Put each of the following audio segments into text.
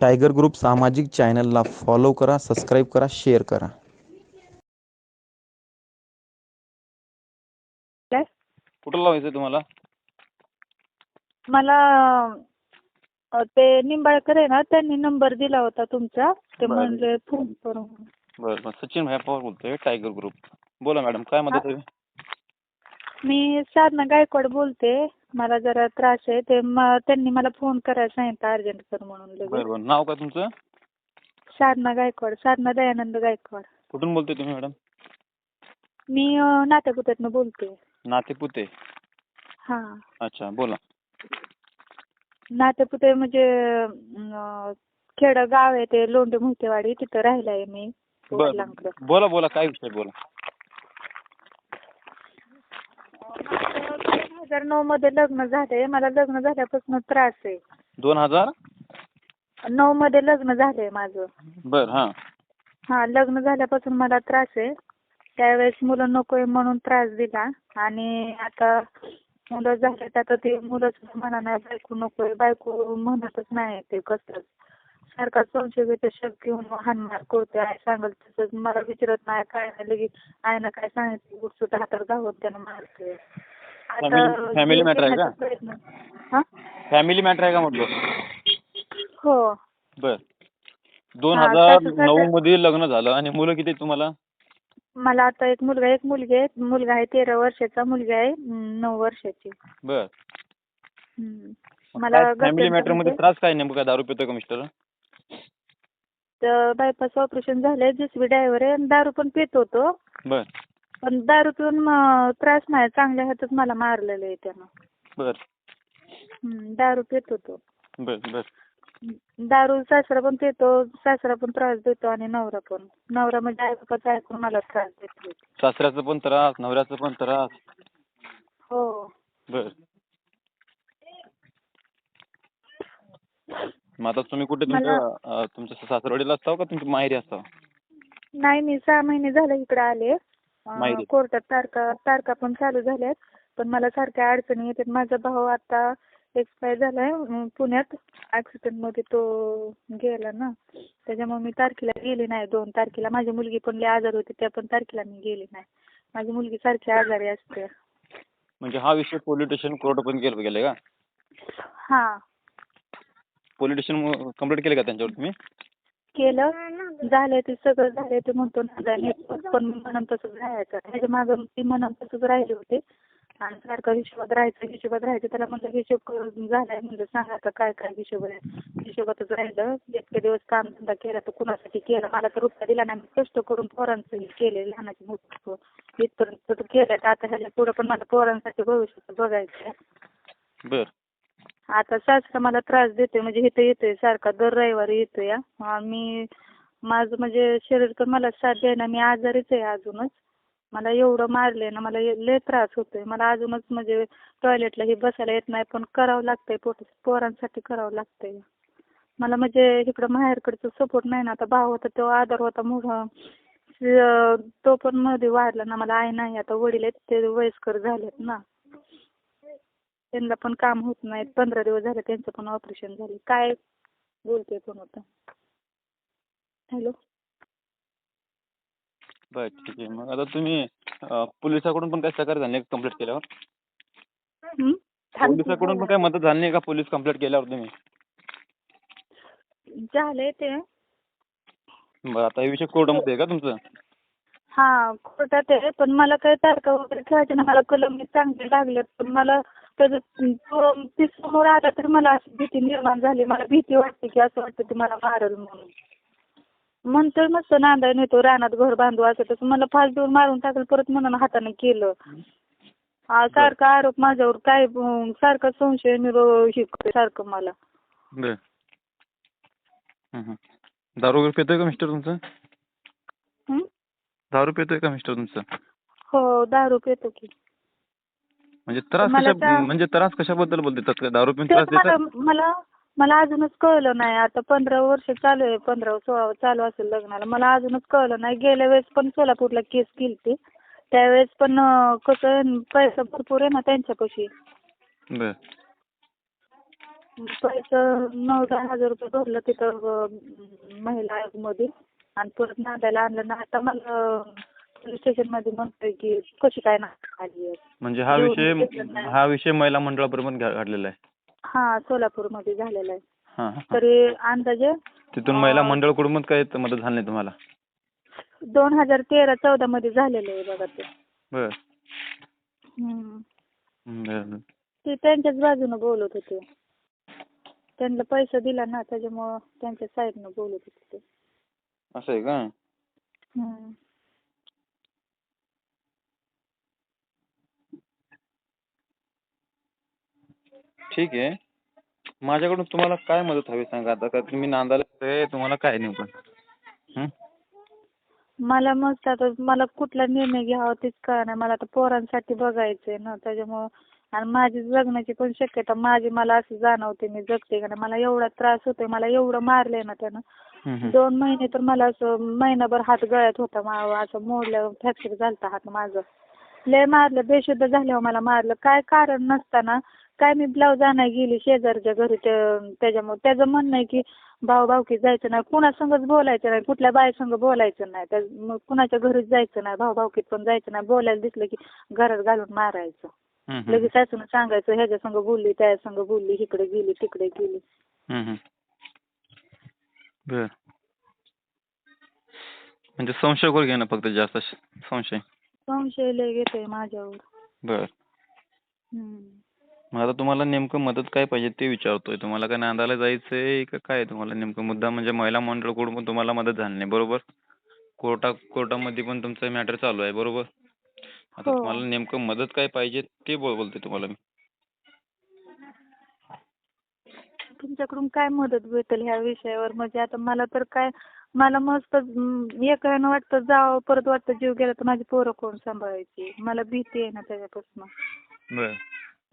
Tiger group सामाजिक चॅनलला follow करा सबस्क्राईब करा शेअर करा. कुठं लावायचं तुम्हाला? मला अ, ते निंबाळकर आहे ना त्यांनी नंबर दिला होता तुमचा. ते बरं. म्हणले फोन करून. बरं बरं सचिन भाई पवार बोलतोय टायगर ग्रुप. बोला मॅडम काय मदत हवी? मी साधना गायकवाड बोलते. मला जरा त्रास आहे. ते म- त्यांनी मला फोन करायला सांगितलं अर्जंट कर म्हणून लगेच. बरं नाव काय तुमचं? साधना गायकवाड. साधना दयानंद गायकवाड. कुठून बोलतोय तुम्ही मॅडम? मी अ, नात्यापुत्यातनं बोलते. नातेपुते? हां. अच्छा बोला. नात्यापुते म्हणजे अ, खेडं गाव आहे ते लोंढे मोठेवाडी तिथं राहिला आहे मी वडिलांकडं. बोला बोला. काय विषय बोला दोन हजार नऊ मध्ये लग्न झालंय. मला लग्न झाल्यापासून त्रास आहे. दोन हजार? नऊ मध्ये लग्न झालंय माझं. बरं हां. हा लग्न झाल्यापासून मला त्रास आहे. त्यावेळेस मुलं नकोय म्हणून त्रास दिला. आणि आता मुलं झालेत आता ते मुलं सुद्धा म्हणा नाही बायको नकोय बायको म्हणतच नाही ते कसंच. सारखा संशय शक घेऊन हानमार करतोय आई सांगल तसंच. मला विचारत नाही काय नाही लगेच आईनं काय सांगितलं? गुटसुट हातात घालून त्यानं मारतोय Family matter आहे का? हा? फॅमिली मॅटर आहे का म्हटलं? हो. बर. दोन हा, हजार नऊ मध्ये लग्न झालं. आणि मुलं किती आहेत तुम्हाला? मला आता एक मुलगा एक मुलगी आहे. मुलगा आहे तेरा वर्षाचा मुलगी आहे अं, नऊ वर्षाची. बर. हम्म. मला फॅमिली घरच्यांचं मॅटरमध्ये म्हणजे- त्रास काय नेमकं? काय दारू पितोय का मिस्टर तर बायपास ऑपरेशन झालंय जेसीबी ड्रायव्हर आहे आणि दारू पण पित होतो. बर. पण दारू पिऊन म- त्रास नाही. चांगल्या हातच मला मारलेलं आहे त्यानं. बर. हम्म, दारू पित होतो बर बर. दारू सासरा पण पितो सासरा पण त्रास देतो आणि नवरा पण. नवरा म्हणजे आई बापाचं ऐकून मला त्रास देतो सासऱ्याचा पण त्रास नवऱ्याचा पण त्रास. हो. बर. मग आता तुम्ही कुठे तुमच्या अं, तुमच्या सासरवाडीला असता का तुमच्या माहेरी असता? नाही मी सहा महिने झाले इकडे आले. माहिती. कोर्टात तारखा तारखा पण चालू झाल्यात पण मला सारख्या अडचणी येतात. माझा भाऊ आता एक्सपायर झालाय पुण्यात. ऍक्सिडेंटमध्ये तो गेला ना त्याच्यामुळे मी तारखेला गेली नाही दोन तारखेला. माझी मुलगी पण लई आजारी होती त्या पण तारखेला मी गेली नाही. माझी मुलगी सारखी आजारी असते. म्हणजे हा विषय पोलीस स्टेशन कोर्ट पण गेलं गेले का? हा. पोलीस स्टेशन कंप्लीट केले का त्यांच्यावर तुम्ही? केलं. झालंय ते सगळं झालंय ते म्हणतो ना पण मी म्हणून तसंच राहायचं. ह्याच्या मागं ती म्हणून तसंच राहिले होते. आणि सारखं हिशोबात राहायचं हिशोबात राहायचं. त्याला म्हणलं हिशोब करून झालाय. म्हणलं सांगा आता काय काय हिशोब आहे? हिशोबातच राहिलं. इतके दिवस काम धंदा केला तर कुणासाठी केला? मला तर रुपया दिला नाही. मी कष्ट करून पोरांचं हे केले लहानाची मोठी इथपर्यंत तर केलं आता ह्याच्या पुढे पण मला पोरांसाठी भविष्याचं बघायचं आहे. बर. आता सासरा मला त्रास देते म्हणजे इथं येतोय सारखा दर रविवारी येतोय हा. मी माझं म्हणजे शरीर तर मला साथ द्यायला मी आजारीच आहे अजूनच. मला एवढं मारले ना मला लय त्रास होतोय. मला अजूनच म्हणजे टॉयलेटला हे बसायला येत नाही पण करावं लागतंय पोट पोरांसाठी करावं लागतंय. मला म्हणजे इकडं माहेरकडचं सपोर्ट नाही ना आता भाव होता तो आधार होता मोठा. तो पण मध्ये वाढला ना मला आई नाही आता वडील आहेत ते वयस्कर झालेत ना. त्यांना पण काम होत नाही पंधरा दिवस झाले त्यांचं पण ऑपरेशन झाले. काय बोलते कोण होतं हॅलो बर ठीक आहे. मग आता तुम्ही अं, पोलिसाकडून पण काय सहकार्य झाले कंप्लीट केल्यावर? हं? पोलिसाकडून पण काय मदत झाली नाही का पोलीस कंप्लीट केल्यावर तुम्ही? झालंय ते. बरं आता हे विषय कोर्टामध्ये आहे का तुमचं? हा कोर्टात आहे. पण मला काय तारखा वगैरे ठेवायचे ना मला कलम चांगले लागले पण मला त्याचं तो ती समोर आला तर मला अशी भीती निर्माण झाली. मला भीती वाटते की असं वाटतं की मला मारल म्हणून. म्हणतोय मस्त नांदाय नेतो रानात घर बांधू असं तसं. मला फास देऊन मारून टाकलं परत म्हणून हाताने केलं. सारखा आरोप माझ्यावर काय सारखा संशय करतोय सारखं मला. दारू वगैरे पितोय का मिस्टर तुमचं? हं? दारू पितोय का मिस्टर तुमचं? हो दारू पितो की. म्हणजे त्रास मला कशा त्या- म्हणजे त्रास कशाबद्दल बोलतात दारू पिऊन तेच त्रास मला देतात? मला मला अजूनच कळलं नाही. आता पंधरा वर्ष चालू आहे. पंधरा सोळा चालू असेल लग्नाला. मला अजूनच कळलं नाही. गेल्या वेळेस पण सोलापूरला केस केलती. त्यावेळेस पण अं, कसं आहे, पैसा भरपूर आहे ना त्यांच्यापाशी. बर. पैसे नऊ दहा हजार रुपये भरलं तिथं अं, महिला आयोगमध्ये. आणि परत नांदायला आणलं. ना आता मला पोलीस स्टेशनमध्ये म्हणतोय की कशी काय नांदायला म्हणजे हा विषय. हा विषय महिला मंडळाबरोबर घडलेला आहे हा सोलापूरमध्ये झालेला आहे हां हां. तरी अंदाजे तिथून महिला मंडळकडून पण काही मदत झाली नाही तुम्हाला दोन हजार तेरा चौदा मध्ये झालेलं आहे बघा ते बर हम्म. बर बर. ते त्यांच्याच बाजूनं बोलत होते त्यांना पैसा दिला ना त्याच्यामुळं त्यांच्या साईडनं बोलत होते ते असं आहे का हम्म. ठीक आहे. माझ्याकडून तुम्हाला काय मदत हवी सांगा आता? का तुम्ही नांदायला येताय, तुम्हाला काय नेमकं हं? मला मस्त आता मला कुठला निर्णय घ्यावा तेच कळना मला आता पोरांसाठी बघायचंय ना त्याच्यामुळं आणि माझी जगण्याची पण शक्यता माझी मला असं जाणवते मी जगते का नाही. मला एवढा त्रास होतोय मला एवढं मारलंय ना त्यानं. हं, हं. दोन महिने तर मला असं महिनाभर हात गळ्यात होता असं मोडलं फ्रॅक्चर झालता हात माझं. लय मारलं बेशुद्ध झाल्यावर मला मारलं. काय कारण नसताना काय मी ब्लाऊज आणायला गेली शेजारच्या घरी त्या- त्याच्यामुळे त्याचं म्हणणं आहे की भाऊ भाऊकी जायचं नाही. कुणासंगच बोलायचं नाही. कुठल्या बाईसंग बोलायचं नाही. त्या मग कुणाच्या घरीच जायचं नाही. भाऊ भाऊकीत पण जायचं नाही. बोलायला दिसलं की घरात घालून मारायचं. लगेच सासून सांगायचं ह्याच्या संग बोलली त्या संग बोलली इकडे गेली तिकडे गेली. बर. म्हणजे संशयावर घेणं फक्त जास्त संशय. संशय लय घेतोय माझ्यावर. बर. हम्म. मग आता तुम्हाला नेमकं मदत काय पाहिजे ते विचारतोय. तुम्हाला काय नांदायला जायचंय का काय तुम्हाला नेमकं? मुद्दा म्हणजे महिला मंडळकडून पण तुम्हाला मदत झाली नाही बरोबर? कोर्टा कोर्टामध्ये पण तुमचं मॅटर चालू आहे बरोबर? आता हो. तुम्हाला नेमकं मदत काय पाहिजे ते बोल बोलते तुम्हाला मी. तुमच्याकडून काय मदत भेटेल ह्या विषयावर? म्हणजे आता मला तर काय मला मस्त हम्म, एकानं वाटतं जावं परत वाटतं जीव गेला तर माझी पोरं कोण सांभाळायची? मला भीती आहे ना त्याच्यापासून. बर.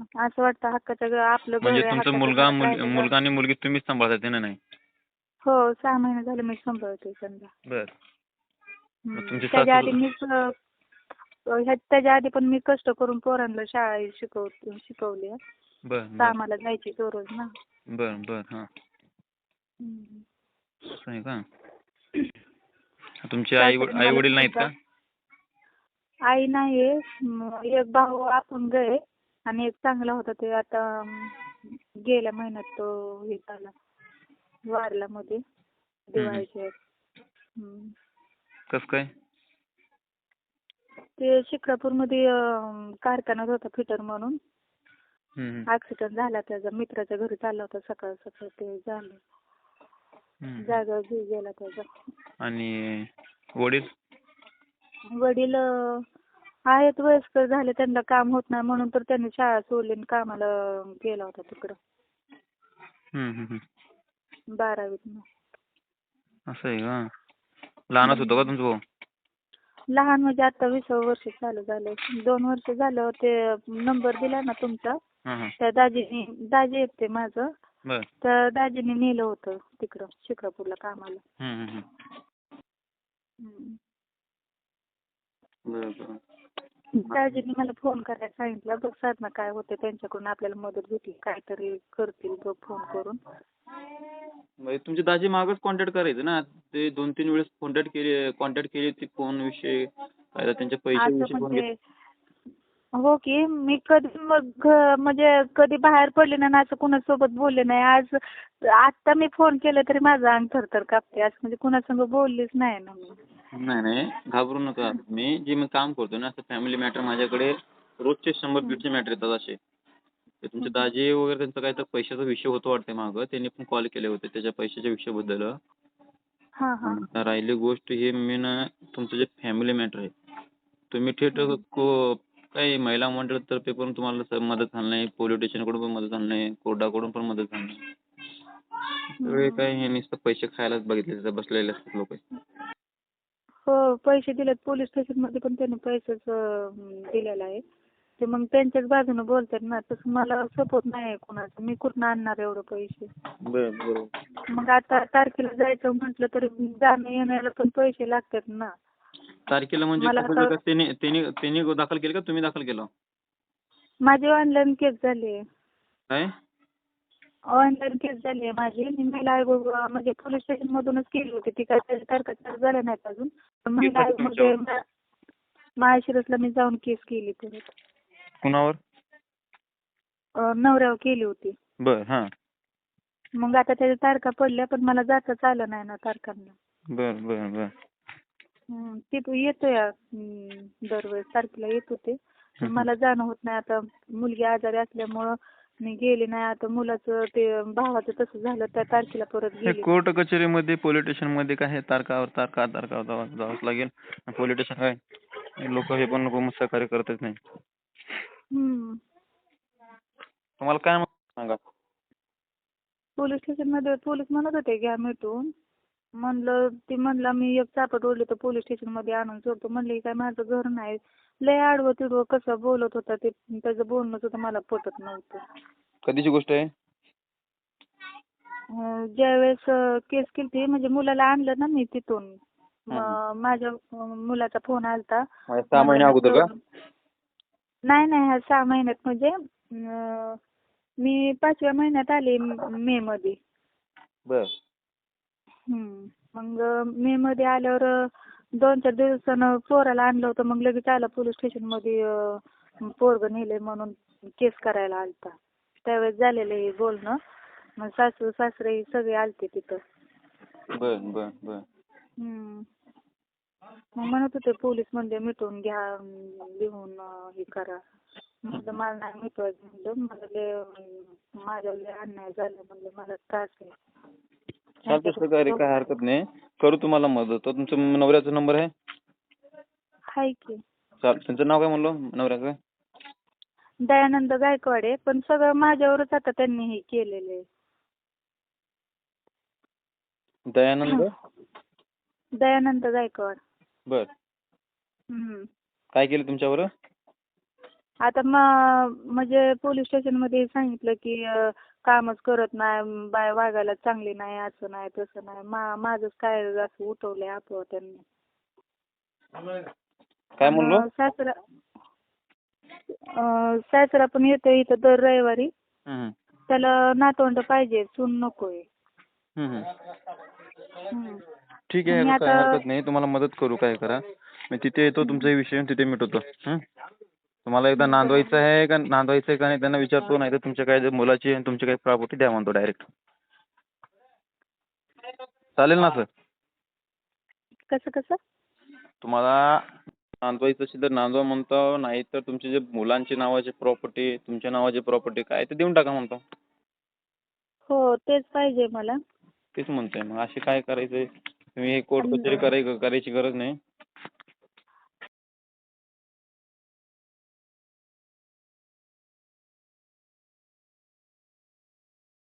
असं वाटतं हक्काचं घर आपलं घर म्हणजे आहे, तुमचा मुलगा मुल- मुलगा आणि मुलगी तुम्हीच सांभाळता ना नाही? हो सहा महिने झाले मी सांभाळते समजा बर. तुमची त्याच्या सासू- आधी मीच अं, ह्या- त्याच्या आधी पण मी कष्ट करून पोरांना शाळा शिकव शिकवली. बर बर. कामाला जायची दररोज ना. बर बर हां. हम्म. असं आहे का? तुमचे आई सासरे आई वडील नाहीत का? आई नाहीये म, एक भाऊ आपण गए आणि एक चांगला होता ते आता गेल्या महिन्यात तो हे झाला वारला मध्ये दिवाळीच्या वेळेस. हम्म. कसं काय ते शिक्रापूरमध्ये अं, कारखान्यात होता फिटर म्हणून हम्म, हम्म. ऍक्सिडेंट झाला त्याचा मित्राच्या घरी चालला होता सकाळ सकाळ ते झालं हम्म. जागा जीव गेला त्याचा आणि वडील वडील अं, आहेत वयस्कर झाले त्यांना काम होत नाही म्हणून तर त्यांनी शाळा सोडली आणि कामाला गेला होता तिकडं. हम्म, हम्म, हम्म. बारावीत असं आहे का? लहानच होतं का तुमचं भाऊ? लहान म्हणजे आता विसावं वर्ष चालू झालं दोन वर्ष झालं ते नंबर दिला ना तुमचा. हां हां त्या दाजीनी दाजी आहेत ते माझं. बर. तर दाजीने नेलं होतं तिकडं शिक्रापूरला कामाला. हम्म, हम्म, हम्म. हम्म. बर बर. दाजीने मला फोन करायला सांगितलं. बघ साधना काय होते त्यांच्याकडून आपल्याला मदत भेटली. काहीतरी करतील बघ फोन करून. म्हणजे तुमचे दाजी मागच कॉन्टॅक्ट करायचं ना? ते दोन तीन वेळेस कॉन्टॅक्ट केले कॉन्टॅक्ट केली ती फोन विषयी. काय त्यांच्या असं पैशाविषयी फोन म्हणजे हो की मी कधी मग म्हणजे कधी बाहेर पडले नाही आणि असं कुणासोबत बोलले नाही. आज आत्ता मी फोन केला तरी माझं अंग थरथर कापते. असं म्हणजे कुणासंग बोललीच नाही ना मी. नाही नाही. घाबरू नका मी जे मी काम करतो ना असं फॅमिली मॅटर माझ्याकडे रोजचे शंभर दीडशे मॅटर येतात असे. ते तुमचे दाजी वगैरे त्यांचा काय तर पैशाचा विषय होतो वाटते मागं. त्यांनी पण कॉल केले होते त्याच्या पैशाच्या विषयाबद्दल. हां हां. आता राहिली गोष्ट हे मेन तुमचं जे फॅमिली मॅटर आहे. तुम्ही थेट को काही महिला मंडळातर्फे पण तुम्हाला स- मदत झाली नाही पोलीस स्टेशनकडून पण मदत झाली नाही कोर्टाकडून पण मदत झाली नाही सगळे काय हे नुसतं पैसे खायलाच बघितले बसलेले असतात लोक. हो पैसे दिलेत पोलीस स्टेशनमध्ये पण त्यांनी पैसेच दिलेला आहे. ते मग त्यांच्याच बाजूने बोलतात ना तसं मला सपोर्ट नाही आहे कोणाचं. मी कुठनं आणणार एवढं पैसे? बरं बरोबर मग आता तारखेला जायचं म्हटलं तरी जाणं येण्याला पण पैसे लागतात ना. तारखेला म्हणजे मला कसं आता- का त्यांनी त्यांनी त्यांनी दाखल केलं का? तुम्ही दाखल केलं? माझी ऑनलाईन केस झाली काय? ऑनलाईन केस झाली आहे माझी. मी महिला आयोग म्हणजे पोलीस स्टेशन मधूनच केली होती ती. काय तारखा चालू झाल्या नाहीत अजून? पण महिला आयोगमध्ये माळशिरसला मी जाऊन केस केली परत कुणावर? नवऱ्यावर केली होती. बर हां. मग आता त्याच्या तारखा पडल्या पण मला जाताच आलं नाही ना तारखांना. बर बर बर. तिथं येतोय हं, दरवेळेस तारखेला येत होते. पण. मला जाणं होत नाही. आता मुलगी आजारी असल्यामुळं मी गेले नाही. आता मुलाचं ते भावाचं तसं झालं त्या तारखेला परत गेली. कोर्ट कचेरीमध्ये पोलीस स्टेशनमध्ये काय आहे, तारखावर तारखा तारखा जावं- जावंच लागेल. पोलीस स्टेशन काय? लोक हे पण नको सहकार्य करतच नाही. हं. तुम्हाला काय म्हणतात सांगा? पोलीस स्टेशनमध्ये पोलीस म्हणत होते घ्या मिटून. म्हणलं ती म्हणला मी एक चापट ओढली तर पोलीस स्टेशनमध्ये आणून सोडतो. म्हणले "हे काय माझं घर नाही. लय आडवं तिडवं कसं बोलत होता ते त्याचं बोलणं सुद्धा मला पटत नव्हतं. कधीची गोष्ट आहे? अं, ज्यावेळेस केस केली म्हणजे मुलाला आणलं ना मी तिथून म- माझ्या अं, मुलाचा फोन आलता. म्हणजे सहा महिन्या अगोदर का? नाही नाही ह्या सहा महिन्यात म्हणजे अं, मी पाचव्या महिन्यात आले मे मध्ये. बर. हम्म. मग मे मध्ये आल्यावर दोन चार दिवसानं पोराला आणलं होतं मग लगेच आला पोलीस स्टेशनमध्ये अं, पोरगं नेले म्हणून केस करायला आलता. त्यावेळेस झालेलं हे बोलणं. मग सासू सासरे सगळे आलते तिथं. बर बर बर. हम्म. मग म्हणत होते पोलीस म्हणजे मिटवून घ्या अं, लिहून अं, हे करा. म्हणलं मला नाही मिटवायचं. म्हणलं मला लय अं, माझ्यावर लय अन्याय झाला. म्हणलं मला त्रास आहे. काय हरकत नाही. करू तुम्हाला मदत. तर तुमच्या नवऱ्याचा नंबर आहे? हाय की. चाल त्यांचं नाव काय म्हणलं? नवऱ्याचं दयानंद गायकवाड. आहे पण सगळं माझ्यावरच आता त्यांनी हे केलेलं आहे. दयानंद? दयानंद गायकवाड. बर. हम्म. काय केलं तुमच्यावर आता म- म्हणजे पोलीस स्टेशनमध्ये सांगितलं की अं, कामच करत नाही बाय वागायला चांगली नाही असं नाही तसं नाही. मा माझंच काय असं उठवलंय आपोआप त्यांनी. काय म्हणलो? सासरा अं, सासरा पण येतो इथं दर रविवारी. हम्म, त्याला नातवंड पाहिजे सून नकोय. हम्म, हम्म. हम्म. ठीक आहे मी काय आता- हरकत नाही. तुम्हाला मदत करू काय करा. मी तिथे येतो तुमचा विषय तिथे मिटवतो. हं? तुम्हाला एकदा नांदवायचं आहे का नांदवायचं आहे का नाही त्यांना विचारतो नाही तर तुमच्या काय मुलाची आणि तुमची काही प्रॉपर्टी द्या म्हणतो डायरेक्ट. चालेल ना सर? कसं कसं? तुम्हाला नांदवायचं असेल तर नांदवा म्हणतो नाही तर तुमचे जे मुलांची नावाची प्रॉपर्टी तुमच्या नावाची प्रॉपर्टी काय ते देऊन टाका म्हणतो. हो तेच पाहिजे मला. तेच म्हणतोय मग असे काय करायचंय? तुम्ही हे कोर्ट कचेरी कराय करायची गरज नाही.